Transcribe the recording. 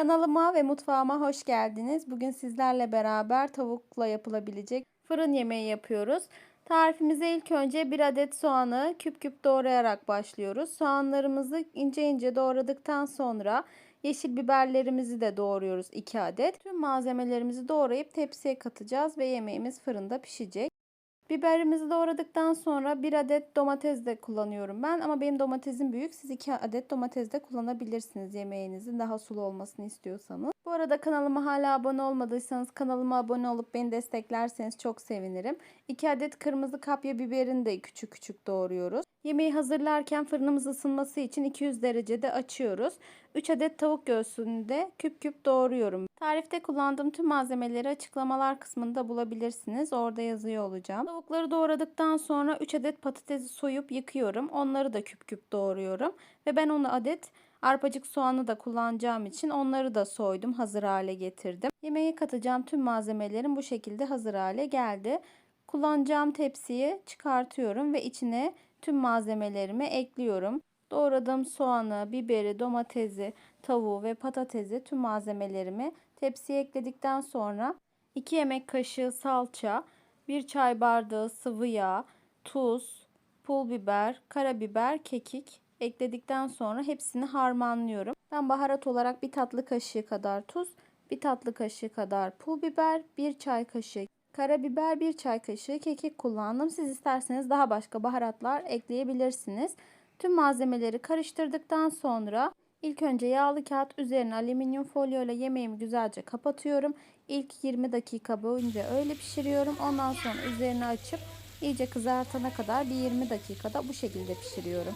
Kanalıma ve mutfağıma hoş geldiniz. Bugün sizlerle beraber tavukla yapılabilecek fırın yemeği yapıyoruz. Tarifimize ilk önce bir adet soğanı küp küp doğrayarak başlıyoruz. Soğanlarımızı ince ince doğradıktan sonra yeşil biberlerimizi de doğruyoruz 2 adet. Tüm malzemelerimizi doğrayıp tepsiye katacağız ve yemeğimiz fırında pişecek. Biberimizi doğradıktan sonra bir adet domates de kullanıyorum ben ama benim domatesim büyük. Siz iki adet domates de kullanabilirsiniz yemeğinizin daha sulu olmasını istiyorsanız. Bu arada kanalıma hala abone olmadıysanız kanalıma abone olup beni desteklerseniz çok sevinirim. 2 adet kırmızı kapya biberini de küçük küçük doğruyoruz. Yemeği hazırlarken fırınımız ısınması için 200 derecede açıyoruz. 3 adet tavuk göğsünü de küp küp doğruyorum. Tarifte kullandığım tüm malzemeleri açıklamalar kısmında bulabilirsiniz. Orada yazıyor olacağım. Tavukları doğradıktan sonra 3 adet patatesi soyup yıkıyorum. Onları da küp küp doğruyorum. Ve ben onu adet arpacık soğanı da kullanacağım için onları da soydum. Hazır hale getirdim. Yemeğe katacağım tüm malzemelerim bu şekilde hazır hale geldi. Kullanacağım tepsiyi çıkartıyorum ve içine tüm malzemelerimi ekliyorum. Doğradığım soğanı, biberi, domatesi, tavuğu ve patatesi tüm malzemelerimi tepsiye ekledikten sonra 2 yemek kaşığı salça, 1 çay bardağı sıvı yağ, tuz, pul biber, karabiber, kekik ekledikten sonra hepsini harmanlıyorum. Ben baharat olarak bir tatlı kaşığı kadar tuz, bir tatlı kaşığı kadar pul biber, bir çay kaşığı karabiber, bir çay kaşığı kekik kullandım. Siz isterseniz daha başka baharatlar ekleyebilirsiniz. Tüm malzemeleri karıştırdıktan sonra ilk önce yağlı kağıt üzerine alüminyum folyo ile yemeğimi güzelce kapatıyorum. İlk 20 dakika boyunca öyle pişiriyorum. Ondan sonra üzerine açıp iyice kızartana kadar bir 20 dakikada bu şekilde pişiriyorum.